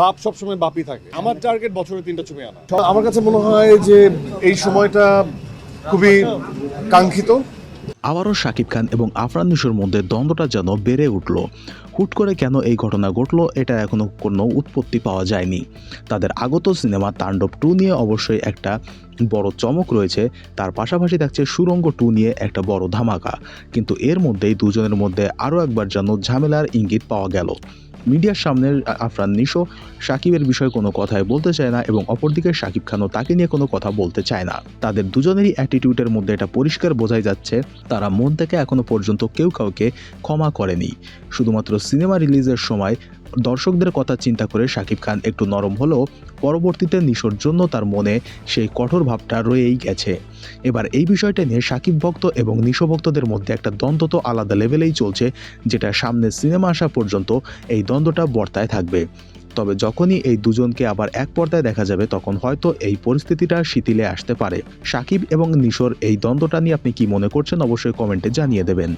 বাপ সবসময় বাপই থাকে। আমার টার্গেট বছরে তিনটা ছবি আনা। আমার কাছে মনে হয় যে এই সময়টা খুবই কাঙ্ক্ষিত। আবারও শাকিব খান এবং আফরান নিশোর মধ্যে দ্বন্দ্বটা যেন বেড়ে উঠল। হুট করে কেন এই ঘটনা ঘটল, এটা এখনও কোনো উৎপত্তি পাওয়া যায়নি। তাদের আগত সিনেমা তাণ্ডব টু নিয়ে অবশ্যই একটা বড় চমক রয়েছে। তার পাশাপাশি থাকছে সুরঙ্গ টু নিয়ে একটা বড় ধামাকা। কিন্তু এর মধ্যেই দুজনের মধ্যে আরও একবার যেন ঝামেলার ইঙ্গিত পাওয়া গেল। মিডিয়ার সামনে আফরান নিশো সাকিবের বিষয়ে কোনো কথাই বলতে চায় না এবং অপরদিকে সাকিব খানও তাকে নিয়ে কোনো কথা বলতে চায় না। তাদের দুজনেরই অ্যাটিটিউডের মধ্যে এটা পরিষ্কার বোঝাই যাচ্ছে, তারা মন থেকে এখনও পর্যন্ত কেউ কাউকে ক্ষমা করেনি। শুধুমাত্র সিনেমা রিলিজের সময় দর্শকদের কথা চিন্তা করে শাকিব খান একটু নরম হলেও পরবর্তীতে নিশোর জন্য তার মনে সেই কঠোর ভাবটা রয়েই গেছে। এবার এই বিষয়টা নিয়ে সাকিব ভক্ত এবং নিশো ভক্তদের মধ্যে একটা দ্বন্দ্ব তো আলাদা লেভেলেই চলছে, যেটা সামনে সিনেমা আসা পর্যন্ত এই দ্বন্দ্বটা বর্তায় থাকবে। তবে যখনই এই দুজনকে আবার এক পর্দায় দেখা যাবে, তখন হয়তো এই পরিস্থিতিটা শিথিলে আসতে পারে। সাকিব এবং নিশোর এই দ্বন্দ্বটা নিয়ে আপনি কি মনে করছেন, অবশ্যই কমেন্টে জানিয়ে দেবেন।